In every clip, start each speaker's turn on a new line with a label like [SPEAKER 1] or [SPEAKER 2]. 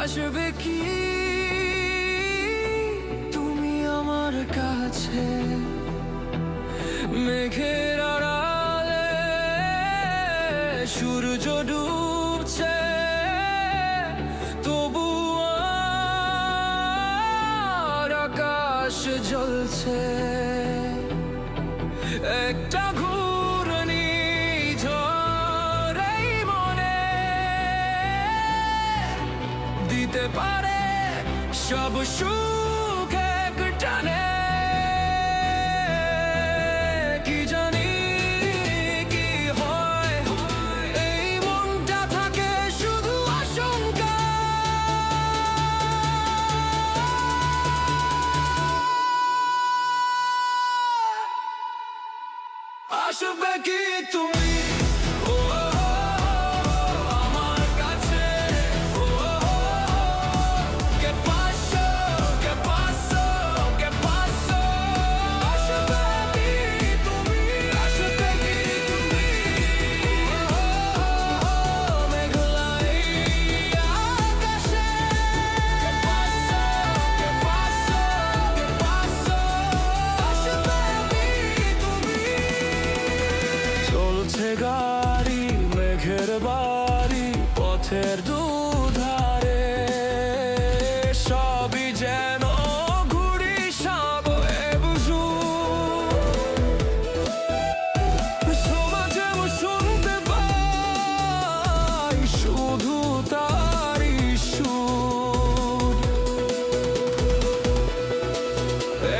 [SPEAKER 1] আসবে কি? তুমি আমার কাছে মেঘের আড়ালে সূর্য ডুবছে তবু আকাশ জ্বলছে। একটা ঘূর্ণি পারে, সব সুখ এক টানে। কি জানি কি হয়, এই মনটা থাকে শুধু আশঙ্কা। আসবে কি তুমি? শুধু তারি সুর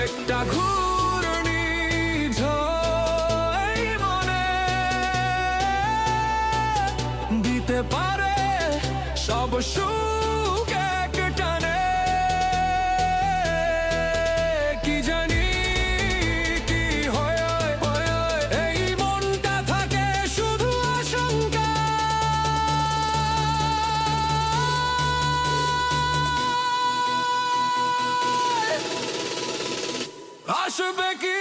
[SPEAKER 1] একটা ঘূর্ণি মনে দিতে পারে সব সুখ Aşık Becky!